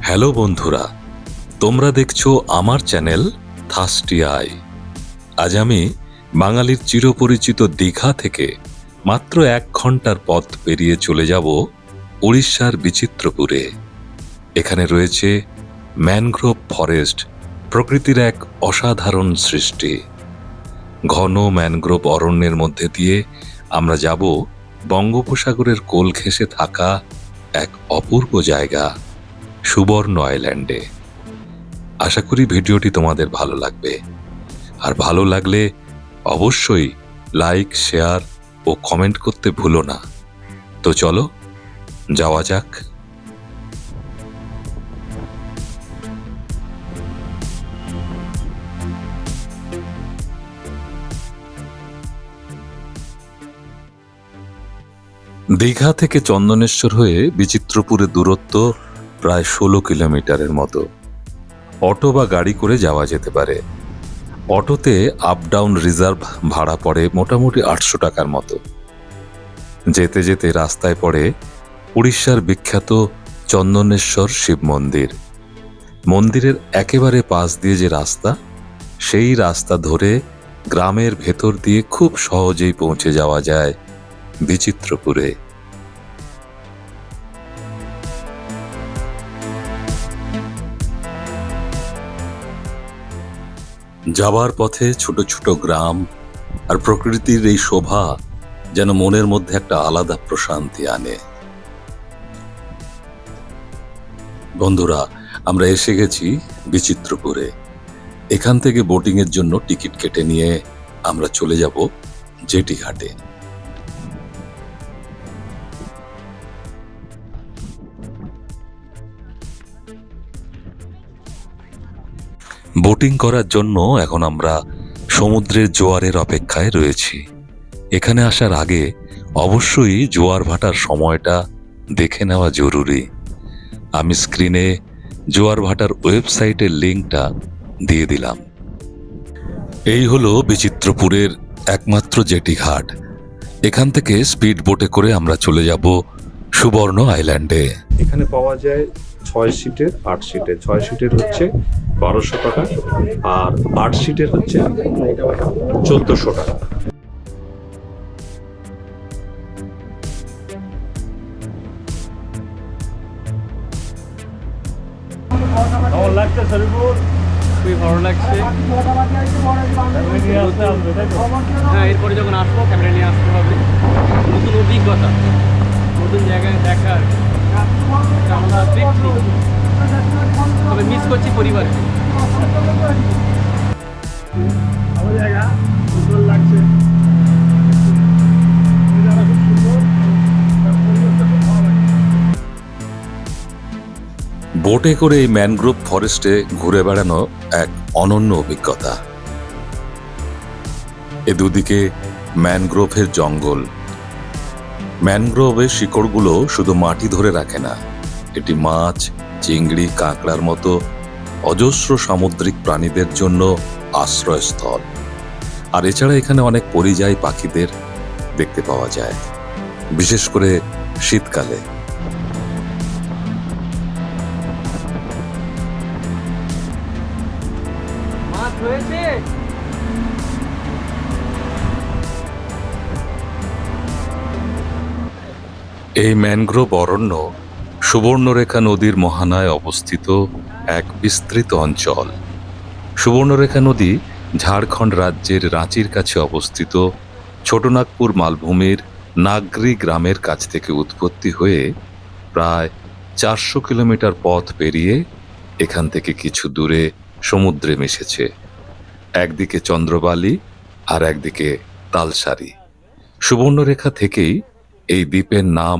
Hello বন্ধুরা, তোমরা দেখছ আমার চ্যানেল থাস্টি আই। আজ আমি বাঙালির চিরপরিচিত দীঘা থেকে মাত্র এক ঘণ্টার পথ পেরিয়ে চলে যাব উড়িষ্যার বিচিত্রপুরে। এখানে রয়েছে ম্যানগ্রোভ ফরেস্ট, প্রকৃতির এক অসাধারণ সৃষ্টি। ঘন ম্যানগ্রোভ অরণ্যের মধ্যে দিয়ে আমরা যাব বঙ্গোপসাগরের কোল ঘেঁষে থাকা এক অপূর্ব জায়গা। সুবর্ণ আইল্যান্ডে। আশা করি ভিডিওটি তোমাদের ভালো লাগবে। আর ভালো লাগলে অবশ্যই লাইক, শেয়ার ও কমেন্ট করতে ভুলো না। তো চলো, যাওয়া যাক। দীঘা থেকে চন্দনেশ্বর হয়ে বিচিত্রপুরের দূরত্ব প্রায় ষোলো কিলোমিটারের মতো। অটো বা গাড়ি করে যাওয়া যেতে পারে। অটোতে আপ ডাউন রিজার্ভ ভাড়া পড়ে মোটামুটি আটশো টাকার মতো। যেতে যেতে রাস্তায় পড়ে উড়িষ্যার বিখ্যাত চন্দনেশ্বর শিব মন্দির। মন্দিরের একেবারে পাশ দিয়ে যে রাস্তা, সেই রাস্তা ধরে গ্রামের ভেতর দিয়ে খুব সহজেই পৌঁছে যাওয়া যায় বিচিত্রপুরে। যাবার পথে ছোট ছোট গ্রাম আর প্রকৃতির এই শোভা যেন মনের মধ্যে একটা আলাদা প্রশান্তি আনে। বন্ধুরা, আমরা এসে গেছি বিচিত্রপুরে। এখান থেকে বোটিংয়ের জন্য টিকিট কেটে নিয়ে আমরা চলে যাব জেটি ঘাটে বোটিং করার জন্য এখন আমরা সমুদ্রের জোয়ারের অপেক্ষায় রয়েছি। এখানে আসার আগে অবশ্যই জোয়ার ভাটার সময়টা দেখে নেওয়া জরুরি। আমি স্ক্রিনে জোয়ার ভাটার ওয়েবসাইটের লিঙ্কটা দিয়ে দিলাম। এই হলো বিচিত্রপুরের একমাত্র জেটি ঘাট। এখান থেকে স্পিড বোটে করে আমরা চলে যাব সুবর্ণ আইল্যান্ডে। এখানে পাওয়া যায় ছয় সিটের আট সিটের। ছয় সিটের হচ্ছে বারোশো টাকা আর আট সিটের হচ্ছে চোদ্দশো টাকা। খুবই ভালো লাগছে। হ্যাঁ এরপরে যখন আসব ক্যামেরা নিয়ে আসতে হবে। নতুন অভিজ্ঞতা নতুন জায়গায় দেখার আমরা করছি পরিবারকে জায়গা সুন্দর লাগছে। জায়গা খুব সুন্দর তার পরিবেশটা খুব ভালো লাগে বোটে করে এই ম্যানগ্রোভ ফরেস্টে ঘুরে বেড়ানো এক অনন্য অভিজ্ঞতা। এ দুদিকে ম্যানগ্রোভের জঙ্গল। ম্যানগ্রোভের শিকড়গুলো শুধু মাটি ধরে রাখে না এটি মাছ চিংড়ি কাঁকড়ার মতো অজস্র সামুদ্রিক প্রাণীদের জন্য আশ্রয়স্থল। আর এছাড়া এখানে অনেক পরিযায়ী পাখিদের দেখতে পাওয়া যায় বিশেষ করে শীতকালে। এই ম্যানগ্রোভ অরণ্য সুবর্ণরেখা নদীর মহানায় অবস্থিত এক বিস্তৃত অঞ্চল। সুবর্ণরেখা নদী ঝাড়খণ্ড রাজ্যের রাঁচির কাছে অবস্থিত ছোটনাগপুর মালভূমির নাগরি গ্রামের কাছ থেকে উৎপত্তি হয়ে প্রায় চারশো কিলোমিটার পথ পেরিয়ে এখান থেকে কিছু দূরে সমুদ্রে মিশেছে। একদিকে চন্দ্রবালি আর একদিকে তালসারি। সুবর্ণরেখা থেকেই এই দ্বীপের নাম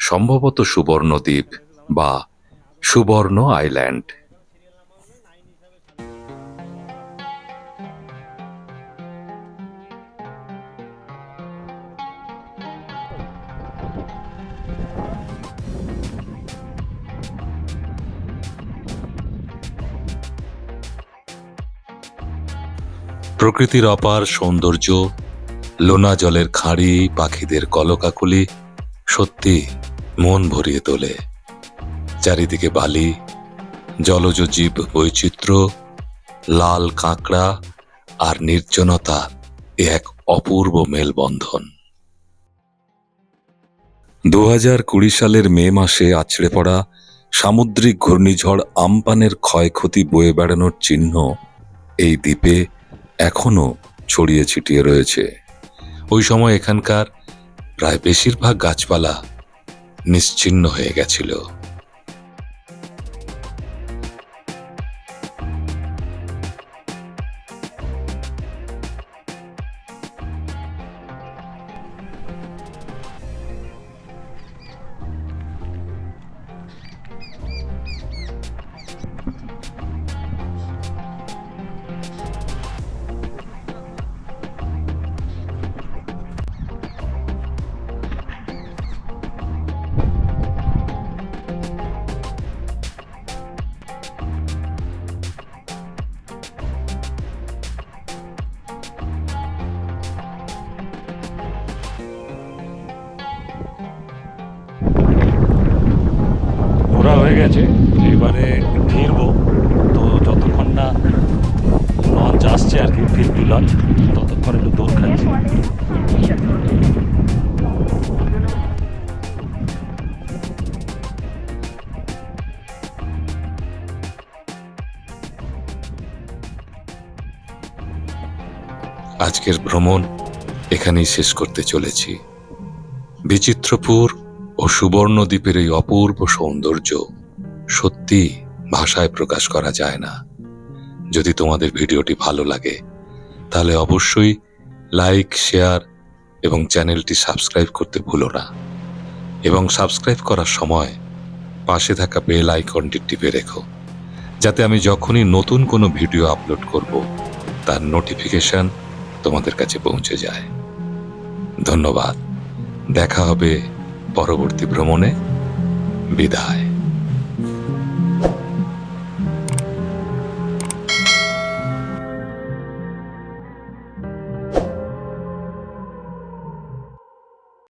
সম্ভবত সুবর্ণ দ্বীপ বা সুবর্ণ আইল্যান্ড। প্রকৃতির অপার সৌন্দর্য, লোনা জলের খাঁড়ি, পাখিদের কলকাকুলি, সত্যি মন ভরিয়ে তোলে। চারিদিকে বালি, জলজ জীব বৈচিত্র্য, লাল কাঁকড়া আর নির্জনতা এ এক অপূর্ব মেলবন্ধন। দু হাজার কুড়ি সালের মে মাসে আছড়ে পড়া সামুদ্রিক ঘূর্ণিঝড় আমপানের ক্ষয়ক্ষতি বয়ে বেড়ানোর চিহ্ন এই দ্বীপে এখনও ছড়িয়ে ছিটিয়ে রয়েছে। ওই সময় এখানকার প্রায় বেশিরভাগ গাছপালা নিশ্চিহ্ন হয়ে গেছিল। হয়ে গেছে। এবারে ফিরবো। তো যতক্ষণ না লঞ্চ আসছে আর কি ফিরবি লঞ্চ ততক্ষণ একটু দৌড় খাচ্ছি। আজকের ভ্রমণ এখানেই শেষ করতে চলেছি। বিচিত্রপুর ও সুবর্ণদ্বীপের এই অপূর্ব সৌন্দর্য। সত্যি ভাষায় প্রকাশ করা যায় না। যদি তোমাদের ভিডিওটি ভালো লাগে, তাহলে অবশ্যই লাইক, শেয়ার এবং চ্যানেলটি সাবস্ক্রাইব করতে ভুলো না। এবং সাবস্ক্রাইব করার সময় পাশে থাকা বেল আইকনটি টিপে রেখো, যাতে আমি যখনই নতুন কোনো ভিডিও আপলোড করব, তার নোটিফিকেশন তোমাদের কাছে পৌঁছে যায়। ধন্যবাদ। দেখা হবে পরবর্তী ভ্রমণে। বিদায়।